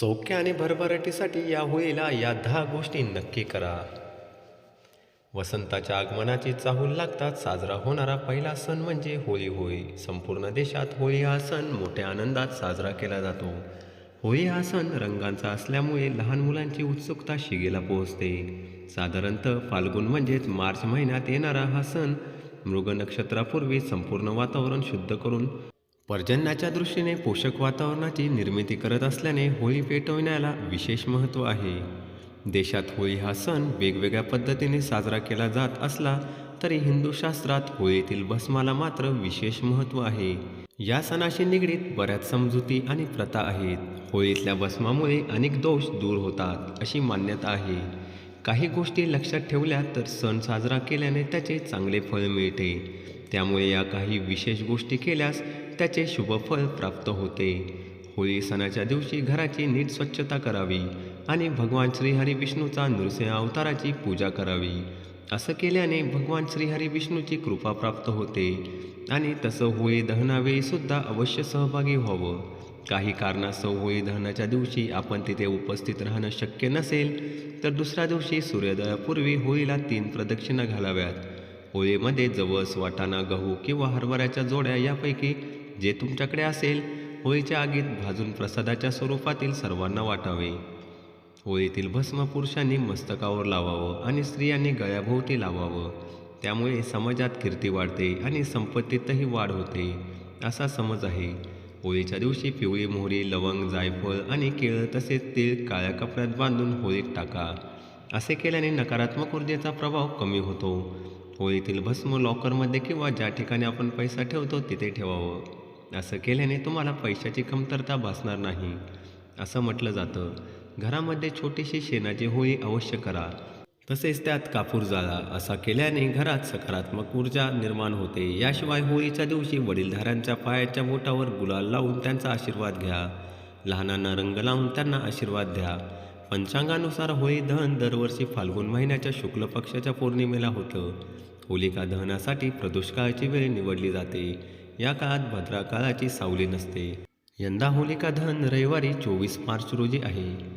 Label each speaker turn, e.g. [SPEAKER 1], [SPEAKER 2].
[SPEAKER 1] सौख्य आणि भरभराटीसाठी या होळीला या दहा गोष्टी नक्की करा. वसंताच्या आगमनाची चाहूल लागतात साजरा होणारा पहिला सण म्हणजे होळी होळी. संपूर्ण देशात होळी हा सण मोठ्या आनंदात साजरा केला जातो. होळी हा सण रंगांचा असल्यामुळे लहान मुलांची उत्सुकता शिगेला पोहोचते. साधारणतः फाल्गुन म्हणजेच मार्च महिन्यात येणारा हा सण मृग नक्षत्रापूर्वी संपूर्ण वातावरण शुद्ध करून पर्जन्याच्या दृष्टीने पोषक वातावरणाची निर्मिती करत असल्याने होळी पेटवण्याला विशेष महत्त्व आहे. देशात होळी हा सण वेगवेगळ्या पद्धतीने साजरा केला जात असला तरी हिंदू शास्त्रात होळीतील भस्माला मात्र विशेष महत्त्व आहे. या सणाशी निगडीत बऱ्याच समजुती आणि प्रथा आहेत. होळीतल्या भस्मामुळे अनेक दोष दूर होतात अशी मान्यता आहे. काही गोष्टी लक्षात ठेवल्या तर सण साजरा केल्याने त्याचे चांगले फळ मिळते. त्यामुळे या काही विशेष गोष्टी केल्यास त्याचे शुभफळ प्राप्त होते. होळी सणाच्या दिवशी घराची नीट स्वच्छता करावी आणि भगवान श्रीहरी विष्णूचा नृसिंह अवताराची पूजा करावी. असं केल्याने भगवान श्रीहरी विष्णूची कृपा प्राप्त होते आणि तसं होळी दहनावेळी सुद्धा अवश्य सहभागी व्हावं. काही कारणास्तव होळी दहनाच्या दिवशी आपण तिथे उपस्थित राहणं शक्य नसेल तर दुसऱ्या दिवशी सूर्योदयापूर्वी होळीला तीन प्रदक्षिणा घालाव्यात. होळीमध्ये जवस वाटाणा गहू किंवा हरभऱ्याच्या जोड्या यापैकी जे तुमच्याकडे असेल होळीच्या आगीत भाजून प्रसादाच्या स्वरूपातील सर्वांना वाटावे. होळीतील भस्म पुरुषांनी मस्तकावर लावावं आणि स्त्रियांनी गळ्याभोवती लावावं. त्यामुळे समाजात कीर्ती वाढते आणि संपत्तीतही वाढ होते असा समज आहे. होळीच्या दिवशी पिवळी मोहरी लवंग जायफळ आणि केळं तसेच तीळ काळ्या कपड्यात बांधून होळीत टाका. असे केल्याने नकारात्मक ऊर्जेचा प्रभाव कमी होतो. होळीतील भस्म लॉकरमध्ये किंवा ज्या ठिकाणी आपण पैसा ठेवतो तिथे ठेवावं. असं केल्याने तुम्हाला पैशाची कमतरता भासणार नाही. असं म्हटलं जातं. घरामध्ये छोटीशी शेणाची होळी अवश्य करा. तसेच त्यात कापूर जाळा. असा केल्याने घरात सकारात्मक ऊर्जा निर्माण होते. याशिवाय होळीच्या दिवशी वडीलधाऱ्यांच्या पायाच्या बोटावर गुलाल लावून त्यांचा आशीर्वाद घ्या. लहानांना रंग लावून त्यांना आशीर्वाद द्या. पंचांगानुसार होळी दहन दरवर्षी फाल्गुन महिन्याच्या शुक्ल पक्षाच्या पौर्णिमेला होतं. होलिका दहनासाठी प्रदोषकाळाची वेळ निवडली जाते. या काळात भद्रा काळाची सावली नसते. यंदा होलिका दहन रविवारी चोवीस मार्च रोजी आहे.